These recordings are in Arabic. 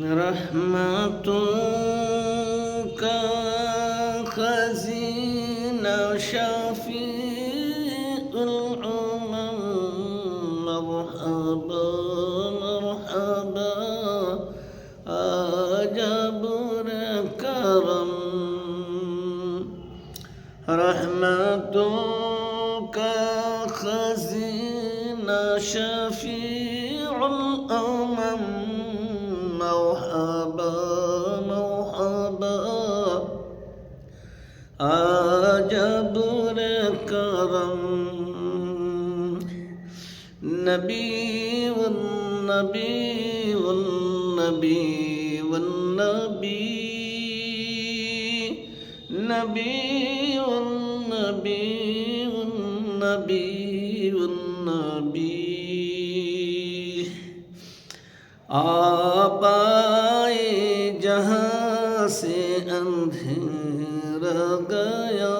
رحمتك خزينة شفيع الأمم مرحبا مرحبا أجبر كرم رحمتك خزينة شفيع الأمم আজব করম। নবী নবী নবী নবী। নবী নবী নবী নবী। आबाए जहाँ से अंधे رہ گیا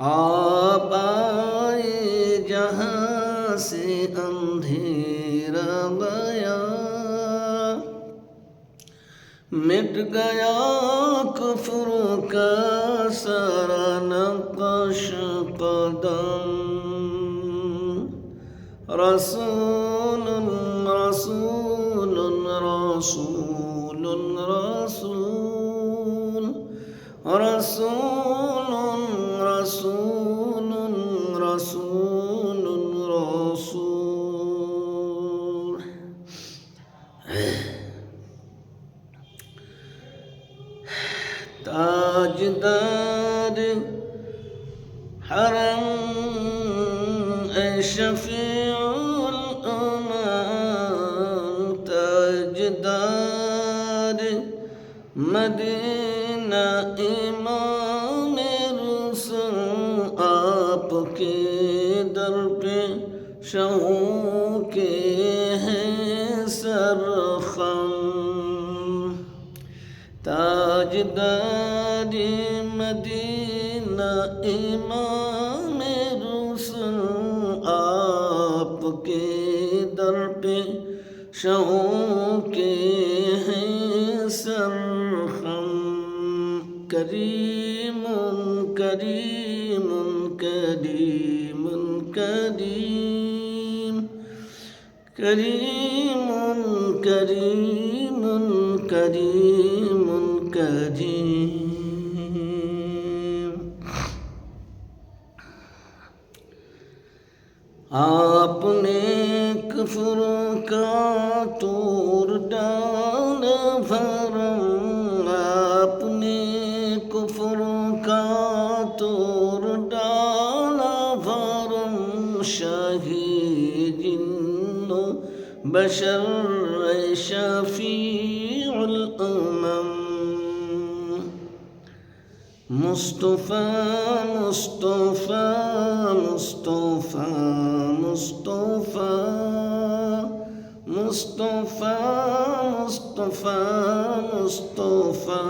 آپ آئے جہاں سے اندھیرا گیا مٹ گیا کفر کا سارا نقش قدم رسول رسول رسول تاجدار حرم شفيع الامم تجداد مدينة امام رسل آبك درب شوكي سرخم تاجدار مدینہ امام رسول آپ کے در پہ شہوں کے ہیں سرخم کریم کریم کریم کریم کریم كريم كريم كريم आपने कफर का तोड़ डाला भरम आपने कफर का तोड़ डाला भरम शा بشر شفيع الأمم. مصطفى مصطفى مصطفى مصطفى مصطفى مصطفى مصطفى.